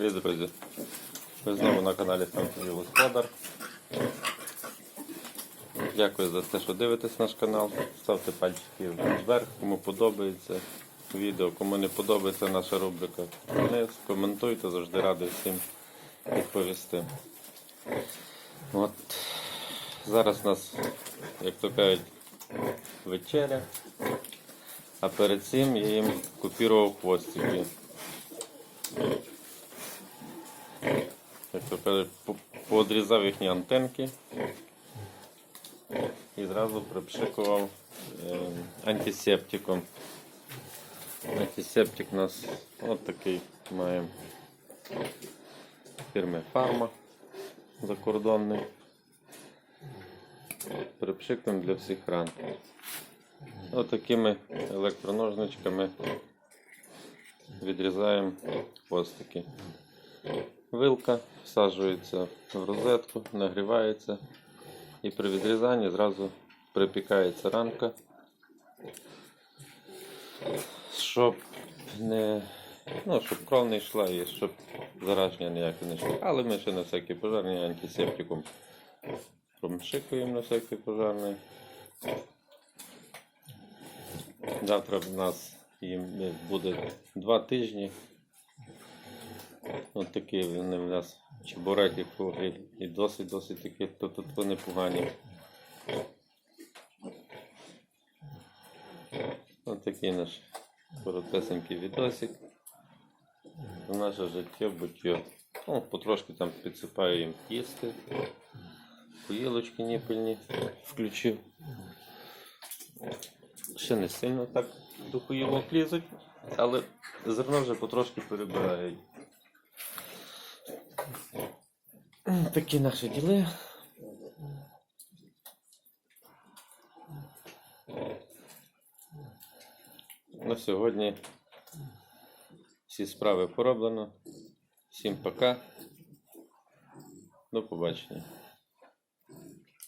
Привіт, друзі! Ви знову на каналі Станції Господар. Дякую за те, що дивитесь наш канал. Ставте пальчики вверх, кому подобається відео, кому не подобається наша рубрика. Вниз, коментуйте, завжди радий всім відповісти. От. Зараз у нас, як то кажуть, вечеря. А перед цим я їм купірував хвостики. Як то кажуть, по- поодрізав їхні антенки і зразу припшикував е, антисептиком. Антисептик у нас от такий маємо фірми Фарма закордонний. Припшикуємо для всіх ран. Отакими електроножничками відрізаємо хвостики. Вилка всаджується в розетку, нагрівається і при відрізанні зразу припікається ранка, щоб не ну, щоб кров не йшла і щоб зараження ніяке не йшло. Але ми ще на всякий пожарний антисептиком промшикуємо на всякий пожарний. Завтра в нас буде два тижні. Ось такі вони в нас чебуреки круглі і досить-досить такі, тут вони погані. Ось такий наш коротесенький відосик. Наше життя буття. Ну, потрошки там підсипаю їм їсти. Поїлочки ніпельні включив. Ще не сильно так до поїлок лізуть, але зерно вже потрошки перебирають. Такі наші діли. На сьогодні всі справи пороблено. Всім пока. До побачення.